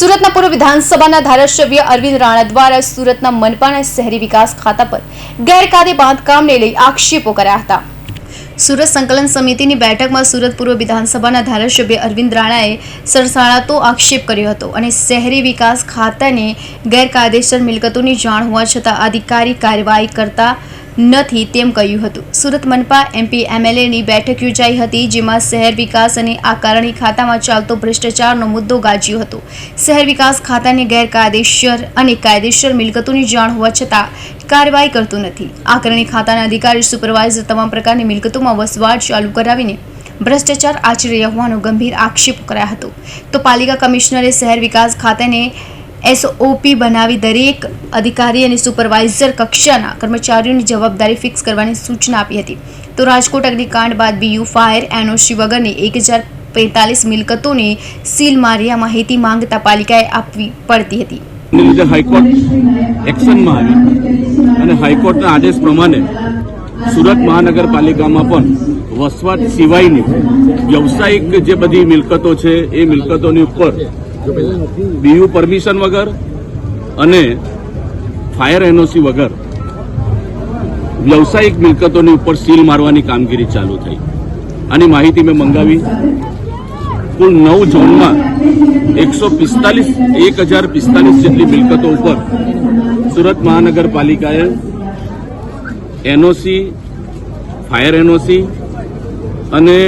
સુરતના પૂર્વ વિધાનસભાના ધારાસભ્ય અરવિંદ રાણા દ્વારા સુરતના મનપાના શહેરી વિકાસ ખાતા પર ગેરકાયદે બાંધકામને લઈ આક્ષેપો કર્યા હતા. સુરત સંકલન સમિતિની બેઠકમાં સુરત પૂર્વ વિધાનસભાના ધારાસભ્ય અરવિંદ રાણાએ સરસાળાતો આક્ષેપ કર્યો હતો અને શહેરી વિકાસ ખાતાને ગેરકાયદેસર મિલકતોની જાણ હોવા છતાં અધિકારી કાર્યવાહી કરતા નથી તેમ કહ્યું હતું. સુરત મનપા એમપી એમએલએની બેઠક યોજાઈ હતી, જેમાં શહેર વિકાસ અને આકારણી ખાતામાં ચાલતો ભ્રષ્ટાચારનો મુદ્દો ગાજ્યો હતો. શહેર વિકાસ ખાતાને ગેરકાયદેસર અને કાયદેસર મિલકતોની જાણ હોવા છતાં કાર્યવાહી કરતું નથી. આકારણી ખાતાના અધિકારી, સુપરવાઇઝર તમામ પ્રકારની મિલકતોમાં વસવાટ ચાલુ કરાવીને ભ્રષ્ટાચાર આચરી હોવાનો ગંભીર આક્ષેપ કરાયો હતો. તો પાલિકા કમિશનરે શહેર વિકાસ ખાતાને એસઓપી બનાવી દરેક અધિકારી અને સુપરવાઇઝર કક્ષાના કર્મચારીઓની જવાબદારી ફિક્સ કરવાની સૂચના આપી હતી. તો રાજકોટ અગ્નિકાંડ બાદ બીયુ ફાયર એનઓસી વગરની એક પેંતાલીસ મિલકતોને સીલ મારી આ માહિતી માંગતા પાલિકાએ આપવી પડતી હતી. હાઈકોર્ટ એક્શનમાં આવી અને હાઈકોર્ટના આદેશ પ્રમાણે સુરત મહાનગરપાલિકામાં પણ વસવાટ સિવાયની વ્યવસાયિક જે બધી મિલકતો છે, એ મિલકતોની ઉપર બીયુ પરમિશન વગર અને ફાયર એનઓસી વગર વ્યવસાયિક મિલકતોની ઉપર સીલ મારવાની કામગીરી ચાલુ થઈ. આની માહિતી મેં મંગાવી. કુલ નવ ઝોનમાં એકસો પિસ્તાલીસ, એક હજાર પિસ્તાલીસ જેટલી મિલકતો ઉપર સુરત મહાનગરપાલિકાએ એનઓસી, ફાયર એનઓસી અને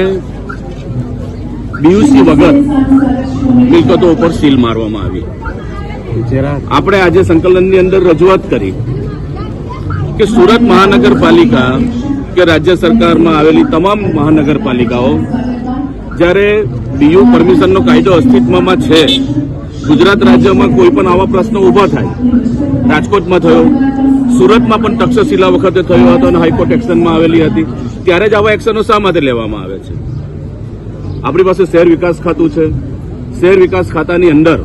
બીયુસી વગર મિલકતો ઉપર સીલ મારવામાં આવી. આપણે આજે સંકલનની અંદર રજૂઆત કરી કે સુરત મહાનગરપાલિકા કે રાજ્ય સરકારમાં આવેલી તમામ મહાનગરપાલિકાઓ જ્યારે ડીયુ પરમિશનનો કાયદો અસ્તિત્વમાં છે, ગુજરાત રાજ્યમાં કોઈ પણ આવા પ્રશ્નો ઊભા થાય. રાજકોટમાં થયો, સુરતમાં પણ તક્ષશિલા વખતે થયો હતો અને હાઈકોર્ટ એક્શનમાં આવેલી હતી. ત્યારે જ આવા એક્શનો શા માટે લેવામાં આવે છે? આપણી પાસે શહેર વિકાસ ખાતું છે શહેર વિકાસ ખાતાની અંદર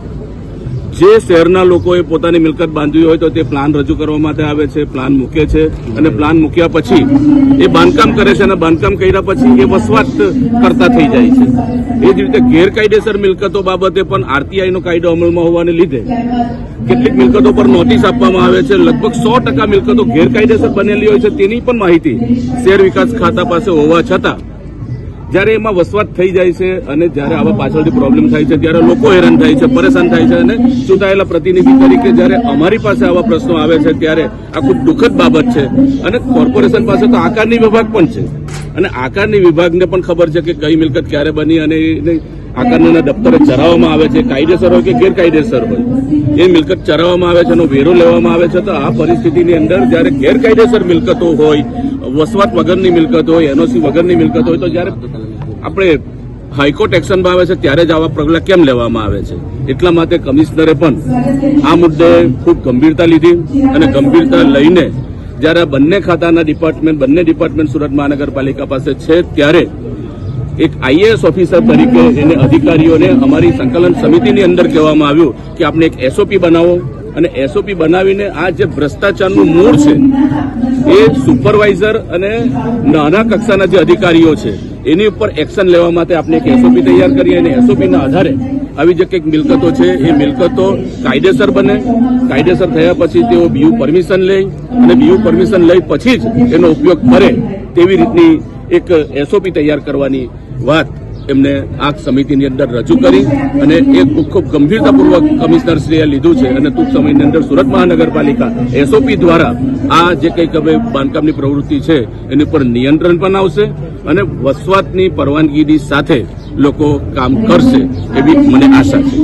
જે શહેરના લોકોએ પોતાની મિલકત બાંધવી હોય તો તે પ્લાન રજૂ કરવા માટે આવે છે, પ્લાન મૂકે છે અને પ્લાન મૂક્યા પછી એ બાંધકામ કરે છે અને બાંધકામ કર્યા પછી એ વસવાટ કરતા થઈ જાય છે. એ જ રીતે ગેરકાયદેસર મિલકતો બાબતે પણ આરટીઆઈનો કાયદો અમલમાં હોવાને લીધે કેટલીક મિલકતો પર નોટિસ આપવામાં આવે છે. લગભગ સો ટકા મિલકતો ગેરકાયદેસર બનેલી હોય છે તેની પણ માહિતી શહેર વિકાસ ખાતા પાસે હોવા છતાં જ્યારે એમાં વસવાટ થઈ જાય છે અને જ્યારે આવા પાછળથી પ્રોબ્લેમ થાય છે, ત્યારે લોકો હેરાન થાય છે, પરેશાન થાય છે અને ચૂંટાયેલા પ્રતિનિધિ તરીકે જ્યારે અમારી પાસે આવા પ્રશ્નો આવે છે, ત્યારે આ ખૂબ દુઃખદ બાબત છે. અને કોર્પોરેશન પાસે તો આકારની વિભાગ પણ છે. અને આકારની વિભાગને પણ ખબર છે કે કઈ મિલકત ક્યારે બની અને આકારના દફતરે ચરાવવામાં આવે છે, કાયદેસર હોય કે ગેરકાયદેસર હોય. એ મિલકત ચરાવવામાં આવે છે એનો વેરો લેવામાં આવે છે, તો આ પરિસ્થિતિની અંદર જ્યારે ગેરકાયદેસર મિલકતો હોય, વસવાટ વગરની મિલકત હોય, એનઓસી વગરની મિલકત હોય, તો જ્યારે આપણે હાઈકોર્ટ એક્શનમાં આવે છે ત્યારે જ આવા પગલાં કેમ લેવામાં આવે છે? એટલા માટે કમિશનરે પણ આ મુદ્દે ખૂબ ગંભીરતા લીધી અને ગંભીરતા લઈને જ્યારે બંને ખાતાના ડિપાર્ટમેન્ટ, બંને ડિપાર્ટમેન્ટ સુરત મહાનગરપાલિકા પાસે છે ત્યારે એક આઈએએસ ઓફિસર તરીકે એને અધિકારીઓને અમારી સંકલન સમિતિની અંદર કહેવામાં આવ્યું કે આપણે એક એસઓપી બનાવો અને એસઓપી બનાવીને આ જે ભ્રષ્ટાચારનું મૂળ છે એ સુપરવાઇઝર અને નાના કક્ષાના જે અધિકારીઓ છે, એની ઉપર એક્શન લેવા માટે આપણે એક એસઓપી તૈયાર કરીએ અને એસઓપીના આધારે આવી જે કંઈક મિલકતો છે, એ મિલકતો કાયદેસર બને. કાયદેસર થયા પછી તેઓ બીયુ પરમિશન લે અને બીયુ પરમિશન લઈ પછી જ એનો ઉપયોગ કરે તેવી રીતની એક એસઓપી તૈયાર કરવાની વાત એમને આ સમિતિની અંદર રજૂ કરી અને એ ખૂબ ગંભીરતાપૂર્વક કમિશનરશ્રીએ લીધું છે અને ટૂંક સમયની અંદર સુરત મહાનગરપાલિકા એસઓપી દ્વારા આ જે કંઈક હવે બાંધકામની પ્રવૃત્તિ છે, એની પર નિયંત્રણ પણ આવશે અને વસવાટની પરવાનગીની સાથે લોકો કામ કરશે એવી મને આશા છે.